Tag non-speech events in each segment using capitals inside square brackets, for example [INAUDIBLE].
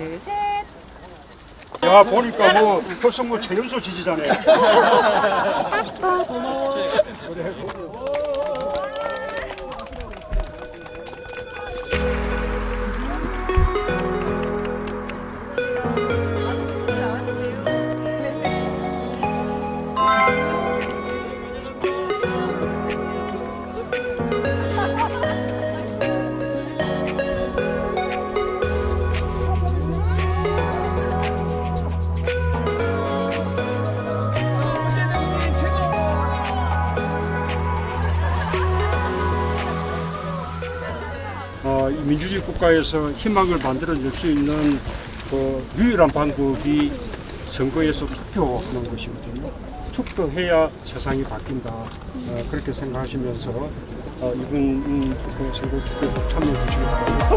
둘, 셋. 야 보니까 뭐 벌써 뭐 최연소 지지자네. [LAUGHS] 이 민주주의 국가에서 희망을 만들어낼 수 있는 그 유일한 방법이 선거에서 투표하는 것이거든요. 투표해야 세상이 바뀐다. 어, 그렇게 생각하시면서 어, 이번 음, 그 선거 투표 꼭 참여해 주시기 바랍니다.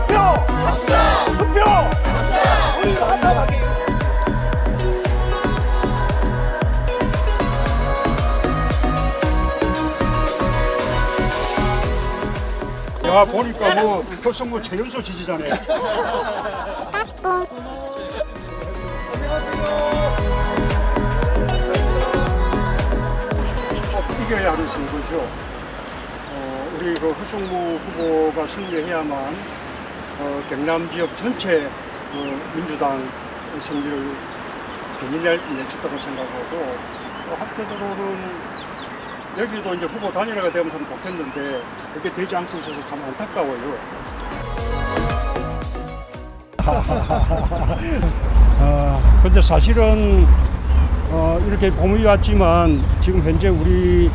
야 보니까 뭐뭐 최연소 지지자네. 꼭 이겨야 하는 선거죠. 어, 우리 그 허승무 후보가 승리해야만 어, 경남 지역 전체 어, 민주당 승리를 견인할 수 있다고 생각하고 또 한편으로는 여기도 이제 후보 단일화가 되면 참 좋겠는데 그게 되지 않고 있어서 참 안타까워요. [LAUGHS] 아, 근데 사실은 어, 이렇게 봄이 왔지만 지금 현재 우리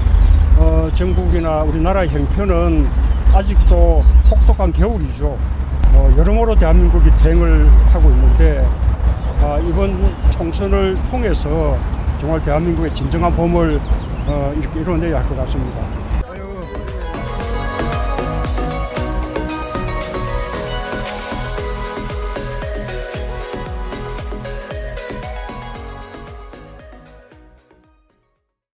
어, 전국이나 우리나라 형편은 아직도 혹독한 겨울이죠. 어, 여러모로 대한민국이 대응을 하고 있는데 아, 이번 총선을 통해서 정말 대한민국의 진정한 봄을 어, 이렇게 이뤄내야 할 것 같습니다.